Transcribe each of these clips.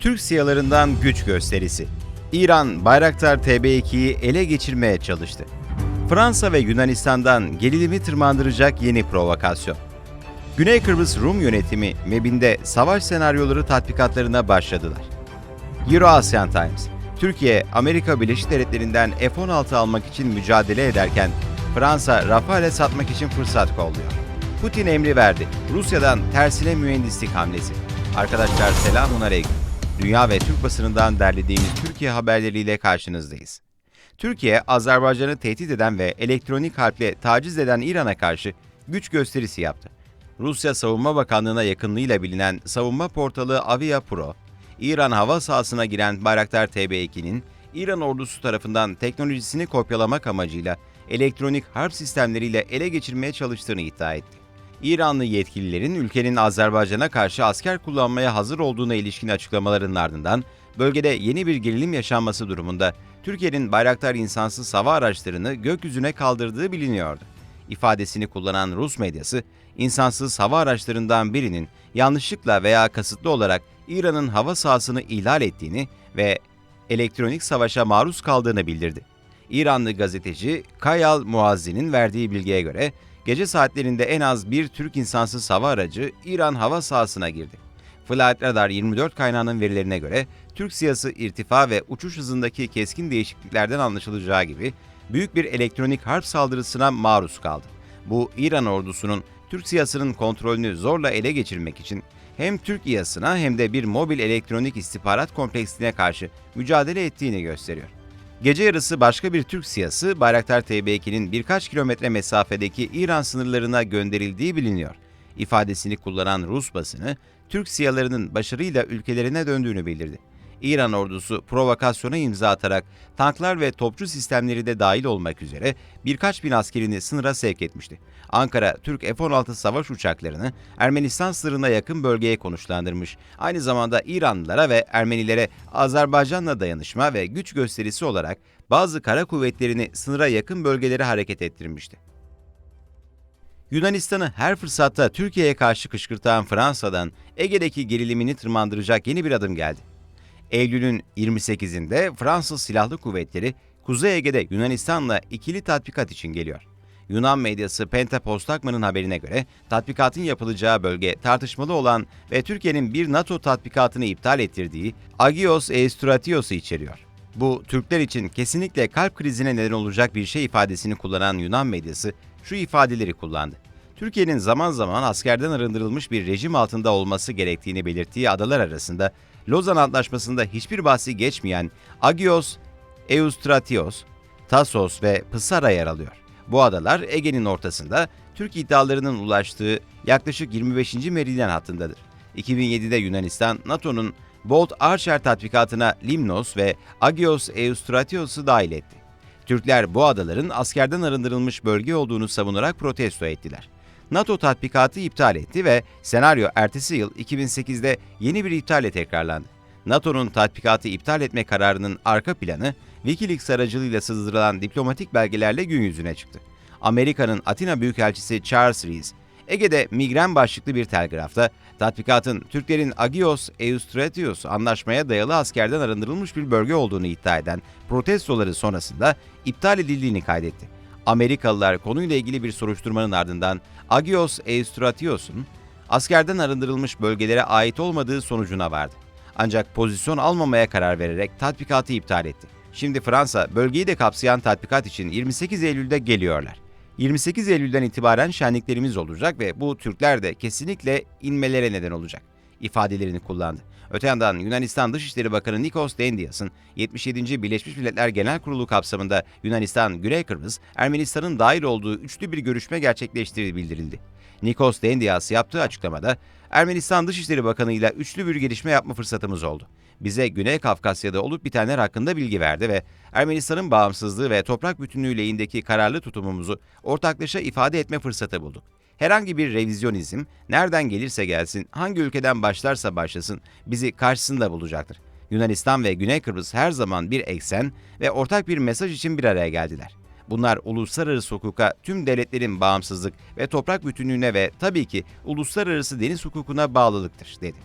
Türk siyalarından güç gösterisi. İran Bayraktar TB2'yi ele geçirmeye çalıştı. Fransa ve Yunanistan'dan gerilimi tırmandıracak yeni provokasyon. Güney Kıbrıs Rum yönetimi MEB'inde savaş senaryoları tatbikatlarına başladılar. Euro-Asian Times, Türkiye, Amerika Birleşik Devletleri'nden F-16 almak için mücadele ederken Fransa, Rafale satmak için fırsat kolluyor. Putin emri verdi. Rusya'dan tersine mühendislik hamlesi. Arkadaşlar selamun aleyküm. Dünya ve Türk basınından derlediğimiz Türkiye haberleriyle karşınızdayız. Türkiye, Azerbaycan'ı tehdit eden ve elektronik harple taciz eden İran'a karşı güç gösterisi yaptı. Rusya Savunma Bakanlığı'na yakınlığıyla bilinen savunma portalı Avia Pro, İran hava sahasına giren Bayraktar TB2'nin İran ordusu tarafından teknolojisini kopyalamak amacıyla elektronik harp sistemleriyle ele geçirmeye çalıştığını iddia etti. İranlı yetkililerin ülkenin Azerbaycan'a karşı asker kullanmaya hazır olduğuna ilişkin açıklamaların ardından bölgede yeni bir gerilim yaşanması durumunda Türkiye'nin Bayraktar insansız hava araçlarını gökyüzüne kaldırdığı biliniyordu. İfadesini kullanan Rus medyası, insansız hava araçlarından birinin yanlışlıkla veya kasıtlı olarak İran'ın hava sahasını ihlal ettiğini ve elektronik savaşa maruz kaldığını bildirdi. İranlı gazeteci Kayal Muazzi'nin verdiği bilgiye göre gece saatlerinde en az bir Türk insansız hava aracı İran hava sahasına girdi. Flight Radar 24 kaynağının verilerine göre Türk siyası irtifa ve uçuş hızındaki keskin değişikliklerden anlaşılacağı gibi büyük bir elektronik harp saldırısına maruz kaldı. Bu İran ordusunun Türk siyasının kontrolünü zorla ele geçirmek için hem Türk İHA'sına hem de bir mobil elektronik istihbarat kompleksine karşı mücadele ettiğini gösteriyor. Gece yarısı başka bir Türk siyası Bayraktar TB2'nin birkaç kilometre mesafedeki İran sınırlarına gönderildiği biliniyor. İfadesini kullanan Rus basını, Türk siyalarının başarıyla ülkelerine döndüğünü bildirdi. İran ordusu provokasyona imza atarak tanklar ve topçu sistemleri de dahil olmak üzere birkaç bin askerini sınıra sevk etmişti. Ankara, Türk F-16 savaş uçaklarını Ermenistan sınırına yakın bölgeye konuşlandırmış. Aynı zamanda İranlılara ve Ermenilere Azerbaycan'la dayanışma ve güç gösterisi olarak bazı kara kuvvetlerini sınıra yakın bölgelere hareket ettirmişti. Yunanistan'ı her fırsatta Türkiye'ye karşı kışkırtan Fransa'dan Ege'deki gerilimini tırmandıracak yeni bir adım geldi. Eylül'ün 28'inde Fransız Silahlı Kuvvetleri Kuzey Ege'de Yunanistan'la ikili tatbikat için geliyor. Yunan medyası Penta Postakman'ın haberine göre tatbikatın yapılacağı bölge tartışmalı olan ve Türkiye'nin bir NATO tatbikatını iptal ettirdiği Agios Eistratios'u içeriyor. Bu Türkler için kesinlikle kalp krizine neden olacak bir şey ifadesini kullanan Yunan medyası şu ifadeleri kullandı. Türkiye'nin zaman zaman askerden arındırılmış bir rejim altında olması gerektiğini belirttiği adalar arasında Lozan Antlaşması'nda hiçbir bahsi geçmeyen Agios, Eustratios, Tasos ve Pısara yer alıyor. Bu adalar Ege'nin ortasında Türk iddialarının ulaştığı yaklaşık 25. meridyen hattındadır. 2007'de Yunanistan, NATO'nun Bolt Archer tatbikatına Limnos ve Agios Eustratios'u dahil etti. Türkler bu adaların askerden arındırılmış bölge olduğunu savunarak protesto ettiler. NATO tatbikatı iptal etti ve senaryo ertesi yıl 2008'de yeni bir iptalle tekrarlandı. NATO'nun tatbikatı iptal etme kararının arka planı Wikileaks aracılığıyla sızdırılan diplomatik belgelerle gün yüzüne çıktı. Amerika'nın Atina Büyükelçisi Charles Rees, Ege'de migren başlıklı bir telgrafta tatbikatın Türklerin Agios Eustratios anlaşmaya dayalı askerden arındırılmış bir bölge olduğunu iddia eden protestoları sonrasında iptal edildiğini kaydetti. Amerikalılar konuyla ilgili bir soruşturmanın ardından Agios Eustratios'un askerden arındırılmış bölgelere ait olmadığı sonucuna vardı. Ancak pozisyon almamaya karar vererek tatbikatı iptal etti. Şimdi Fransa bölgeyi de kapsayan tatbikat için 28 Eylül'de geliyorlar. 28 Eylül'den itibaren şenliklerimiz olacak ve bu Türkler de kesinlikle inmelere neden olacak ifadelerini kullandı. Öte yandan Yunanistan Dışişleri Bakanı Nikos Dendias'ın 77. Birleşmiş Milletler Genel Kurulu kapsamında Yunanistan, Güney Kıbrıs, Ermenistan'ın dahil olduğu üçlü bir görüşme gerçekleştiği bildirildi. Nikos Dendias yaptığı açıklamada Ermenistan Dışişleri Bakanı ile üçlü bir gelişme yapma fırsatımız oldu. Bize Güney Kafkasya'da olup bitenler hakkında bilgi verdi ve Ermenistan'ın bağımsızlığı ve toprak bütünlüğü lehindeki kararlı tutumumuzu ortaklaşa ifade etme fırsatı bulduk. Herhangi bir revizyonizm nereden gelirse gelsin, hangi ülkeden başlarsa başlasın bizi karşısında bulacaktır. Yunanistan ve Güney Kıbrıs her zaman bir eksen ve ortak bir mesaj için bir araya geldiler. Bunlar uluslararası hukuka, tüm devletlerin bağımsızlık ve toprak bütünlüğüne ve tabii ki uluslararası deniz hukukuna bağlılıktır, dedi.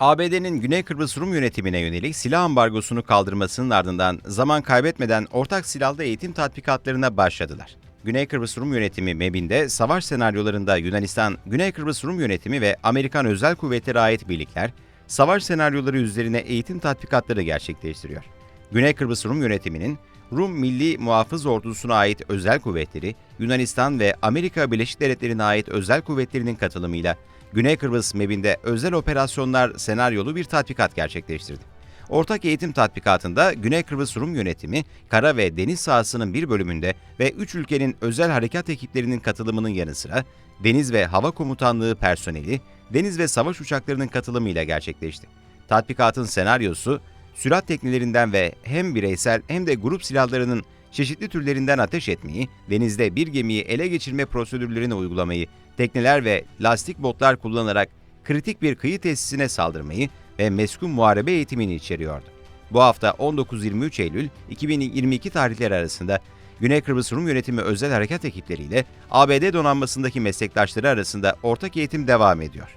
ABD'nin Güney Kıbrıs Rum yönetimine yönelik silah ambargosunu kaldırmasının ardından zaman kaybetmeden ortak silahlı eğitim tatbikatlarına başladılar. Güney Kıbrıs Rum Yönetimi MEB'inde savaş senaryolarında Yunanistan, Güney Kıbrıs Rum Yönetimi ve Amerikan Özel Kuvvetleri ait birlikler, savaş senaryoları üzerine eğitim tatbikatları gerçekleştiriyor. Güney Kıbrıs Rum Yönetimi'nin Rum Milli Muhafız Ordusu'na ait özel kuvvetleri, Yunanistan ve Amerika Birleşik Devletleri'ne ait özel kuvvetlerinin katılımıyla Güney Kıbrıs MEB'inde özel operasyonlar senaryolu bir tatbikat gerçekleştirdi. Ortak eğitim tatbikatında Güney Kıbrıs Rum Yönetimi, kara ve deniz sahasının bir bölümünde ve üç ülkenin özel harekat ekiplerinin katılımının yanı sıra Deniz ve Hava Komutanlığı personeli, deniz ve savaş uçaklarının katılımıyla gerçekleşti. Tatbikatın senaryosu, sürat teknelerinden ve hem bireysel hem de grup silahlarının çeşitli türlerinden ateş etmeyi, denizde bir gemiyi ele geçirme prosedürlerini uygulamayı, tekneler ve lastik botlar kullanarak kritik bir kıyı tesisine saldırmayı ve meskun muharebe eğitimini içeriyordu. Bu hafta 19-23 Eylül 2022 tarihleri arasında Güney Kıbrıs Rum Yönetimi Özel Harekat ekipleriyle ABD donanmasındaki meslektaşları arasında ortak eğitim devam ediyor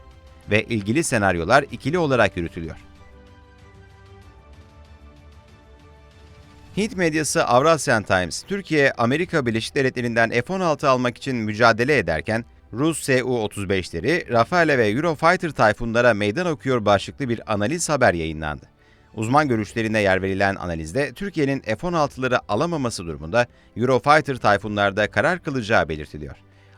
ve ilgili senaryolar ikili olarak yürütülüyor. Hint medyası Avrasyan Times, Türkiye, Amerika Birleşik Devletleri'nden F-16 almak için mücadele ederken, Rus Su-35'leri, Rafale ve Eurofighter Tayfunlara meydan okuyor başlıklı bir analiz haber yayınlandı. Uzman görüşlerine yer verilen analizde Türkiye'nin F-16'ları alamaması durumunda Eurofighter Tayfunlarda karar kılacağı belirtiliyor.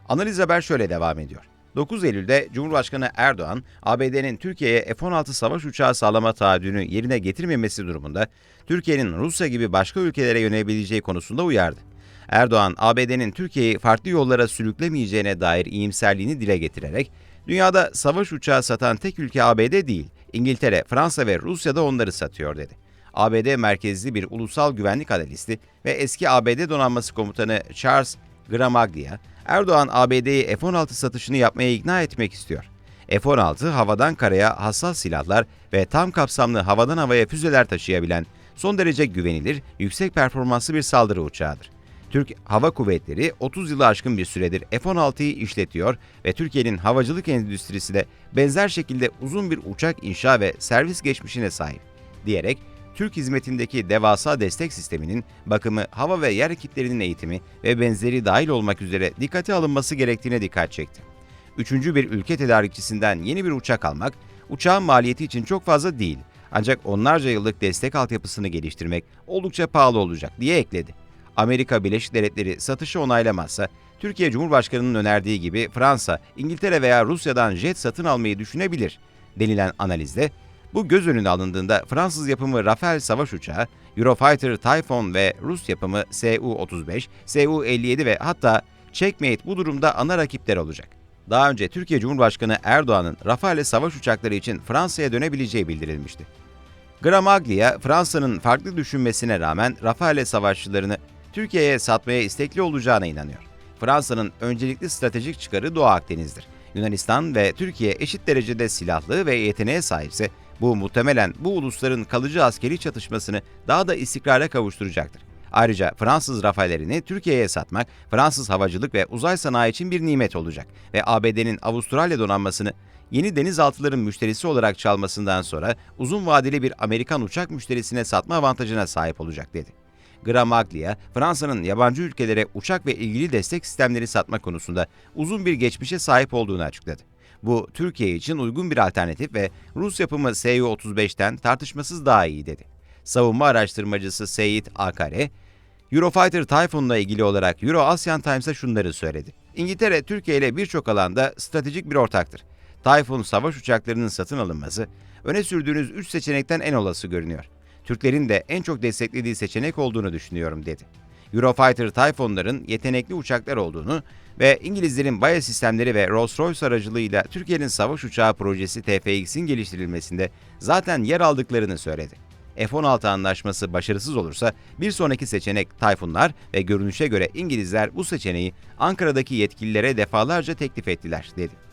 Analiz haber şöyle devam ediyor. 9 Eylül'de Cumhurbaşkanı Erdoğan, ABD'nin Türkiye'ye F-16 savaş uçağı sağlama taahhüdünü yerine getirmemesi durumunda Türkiye'nin Rusya gibi başka ülkelere yönelebileceği konusunda uyardı. Erdoğan, ABD'nin Türkiye'yi farklı yollara sürüklemeyeceğine dair iyimserliğini dile getirerek, dünyada savaş uçağı satan tek ülke ABD değil, İngiltere, Fransa ve Rusya da onları satıyor dedi. ABD merkezli bir ulusal güvenlik analisti ve eski ABD donanması komutanı Charles Gramaglia, Erdoğan ABD'yi F-16 satışını yapmaya ikna etmek istiyor. F-16 havadan karaya hassas silahlar ve tam kapsamlı havadan havaya füzeler taşıyabilen son derece güvenilir, yüksek performanslı bir saldırı uçağıdır. Türk Hava Kuvvetleri 30 yılı aşkın bir süredir F-16'yı işletiyor ve Türkiye'nin havacılık endüstrisi de benzer şekilde uzun bir uçak inşa ve servis geçmişine sahip diyerek Türk hizmetindeki devasa destek sisteminin bakımı, hava ve yer ekiplerinin eğitimi ve benzeri dahil olmak üzere dikkate alınması gerektiğine dikkat çekti. Üçüncü bir ülke tedarikçisinden yeni bir uçak almak, uçağın maliyeti için çok fazla değil ancak onlarca yıllık destek altyapısını geliştirmek oldukça pahalı olacak diye ekledi. Amerika Birleşik Devletleri satışı onaylamazsa, Türkiye Cumhurbaşkanı'nın önerdiği gibi Fransa, İngiltere veya Rusya'dan jet satın almayı düşünebilir denilen analizde bu göz önüne alındığında Fransız yapımı Rafale savaş uçağı, Eurofighter Typhoon ve Rus yapımı Su-35, Su-57 ve hatta Checkmate bu durumda ana rakipler olacak. Daha önce Türkiye Cumhurbaşkanı Erdoğan'ın Rafale savaş uçakları için Fransa'ya dönebileceği bildirilmişti. Gramaglia, Fransa'nın farklı düşünmesine rağmen Rafale savaşçılarını Türkiye'ye satmaya istekli olacağına inanıyor. Fransa'nın öncelikli stratejik çıkarı Doğu Akdeniz'dir. Yunanistan ve Türkiye eşit derecede silahlı ve yeteneğe sahipse bu muhtemelen bu ulusların kalıcı askeri çatışmasını daha da istikrara kavuşturacaktır. Ayrıca Fransız Rafalerini Türkiye'ye satmak, Fransız havacılık ve uzay sanayi için bir nimet olacak ve ABD'nin Avustralya donanmasını yeni denizaltıların müşterisi olarak çalmasından sonra uzun vadeli bir Amerikan uçak müşterisine satma avantajına sahip olacak dedi. Gramaglia, Fransa'nın yabancı ülkelere uçak ve ilgili destek sistemleri satma konusunda uzun bir geçmişe sahip olduğunu açıkladı. Bu Türkiye için uygun bir alternatif ve Rus yapımı Su-35'ten tartışmasız daha iyi dedi. Savunma araştırmacısı Seyit Akare, Eurofighter Typhoon'la ilgili olarak Euro Asian Times'a şunları söyledi. İngiltere, Türkiye ile birçok alanda stratejik bir ortaktır. Typhoon savaş uçaklarının satın alınması, öne sürdüğünüz 3 seçenekten en olası görünüyor. Türklerin de en çok desteklediği seçenek olduğunu düşünüyorum dedi. Eurofighter Typhoon'ların yetenekli uçaklar olduğunu ve İngilizlerin Baja sistemleri ve Rolls-Royce aracılığıyla Türkiye'nin savaş uçağı projesi TFX'in geliştirilmesinde zaten yer aldıklarını söyledi. F-16 anlaşması başarısız olursa bir sonraki seçenek Tayfunlar ve görünüşe göre İngilizler bu seçeneği Ankara'daki yetkililere defalarca teklif ettiler, dedi.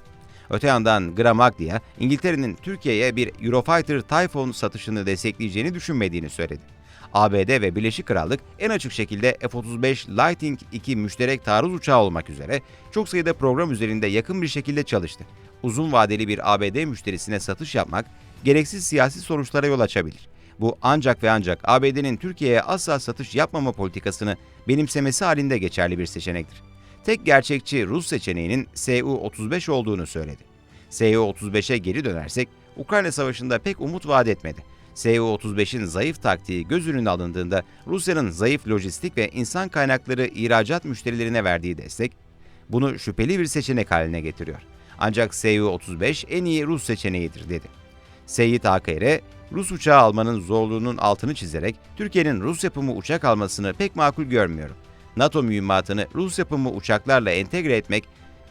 Öte yandan Gramaglia, İngiltere'nin Türkiye'ye bir Eurofighter Typhoon satışını destekleyeceğini düşünmediğini söyledi. ABD ve Birleşik Krallık en açık şekilde F-35 Lightning II müşterek taarruz uçağı olmak üzere çok sayıda program üzerinde yakın bir şekilde çalıştı. Uzun vadeli bir ABD müşterisine satış yapmak, gereksiz siyasi sonuçlara yol açabilir. Bu ancak ve ancak ABD'nin Türkiye'ye asla satış yapmama politikasını benimsemesi halinde geçerli bir seçenektir. Tek gerçekçi Rus seçeneğinin Su-35 olduğunu söyledi. Su-35'e geri dönersek, Ukrayna Savaşı'nda pek umut vaat etmedi. Su-35'in zayıf taktiği göz önüne alındığında Rusya'nın zayıf lojistik ve insan kaynakları ihracat müşterilerine verdiği destek, bunu şüpheli bir seçenek haline getiriyor. Ancak Su-35 en iyi Rus seçeneğidir dedi. Seyit Akere, Rus uçağı almanın zorluğunun altını çizerek Türkiye'nin Rus yapımı uçak almasını pek makul görmüyorum. NATO mühimmatını Rus yapımı uçaklarla entegre etmek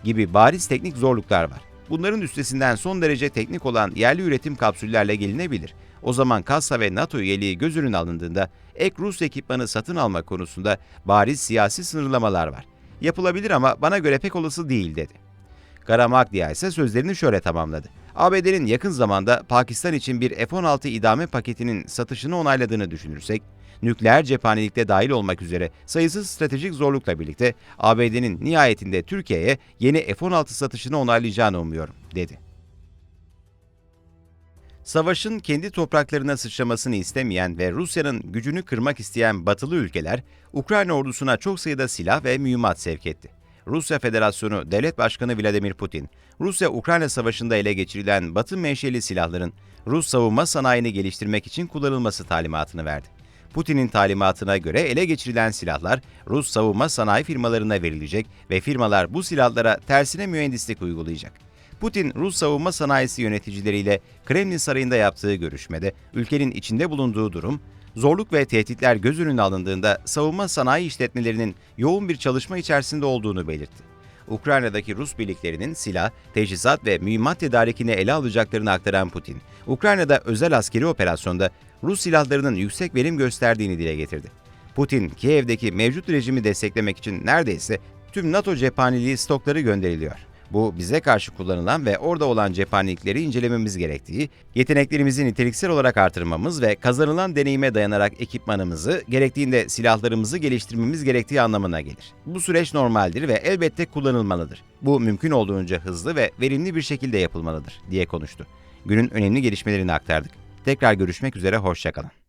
gibi bariz teknik zorluklar var. Bunların üstesinden son derece teknik olan yerli üretim kapsüllerle gelinebilir. O zaman Kassa ve NATO üyeliği göz önüne alındığında ek Rus ekipmanı satın alma konusunda bariz siyasi sınırlamalar var. Yapılabilir ama bana göre pek olası değil dedi. Karamaklia ise sözlerini şöyle tamamladı. ABD'nin yakın zamanda Pakistan için bir F-16 idame paketinin satışını onayladığını düşünürsek, nükleer cephanelikte dahil olmak üzere sayısız stratejik zorlukla birlikte ABD'nin nihayetinde Türkiye'ye yeni F-16 satışını onaylayacağını umuyorum, dedi. Savaşın kendi topraklarına sıçramasını istemeyen ve Rusya'nın gücünü kırmak isteyen batılı ülkeler, Ukrayna ordusuna çok sayıda silah ve mühimmat sevk etti. Rusya Federasyonu Devlet Başkanı Vladimir Putin, Rusya-Ukrayna savaşında ele geçirilen batı menşeli silahların Rus savunma sanayini geliştirmek için kullanılması talimatını verdi. Putin'in talimatına göre ele geçirilen silahlar Rus savunma sanayi firmalarına verilecek ve firmalar bu silahlara tersine mühendislik uygulayacak. Putin, Rus savunma sanayisi yöneticileriyle Kremlin Sarayı'nda yaptığı görüşmede ülkenin içinde bulunduğu durum, zorluk ve tehditler göz önüne alındığında savunma sanayi işletmelerinin yoğun bir çalışma içerisinde olduğunu belirtti. Ukrayna'daki Rus birliklerinin silah, teçhizat ve mühimmat tedarikini ele alacaklarını aktaran Putin, Ukrayna'da özel askeri operasyonda Rus silahlarının yüksek verim gösterdiğini dile getirdi. Putin, Kiev'deki mevcut rejimi desteklemek için neredeyse tüm NATO cephaneliği stokları gönderiliyor. Bu bize karşı kullanılan ve orada olan cephanelikleri incelememiz gerektiği, yeteneklerimizi niteliksel olarak artırmamız ve kazanılan deneyime dayanarak ekipmanımızı, gerektiğinde silahlarımızı geliştirmemiz gerektiği anlamına gelir. Bu süreç normaldir ve elbette kullanılmalıdır. Bu mümkün olduğunca hızlı ve verimli bir şekilde yapılmalıdır, diye konuştu. Günün önemli gelişmelerini aktardık. Tekrar görüşmek üzere, hoşçakalın.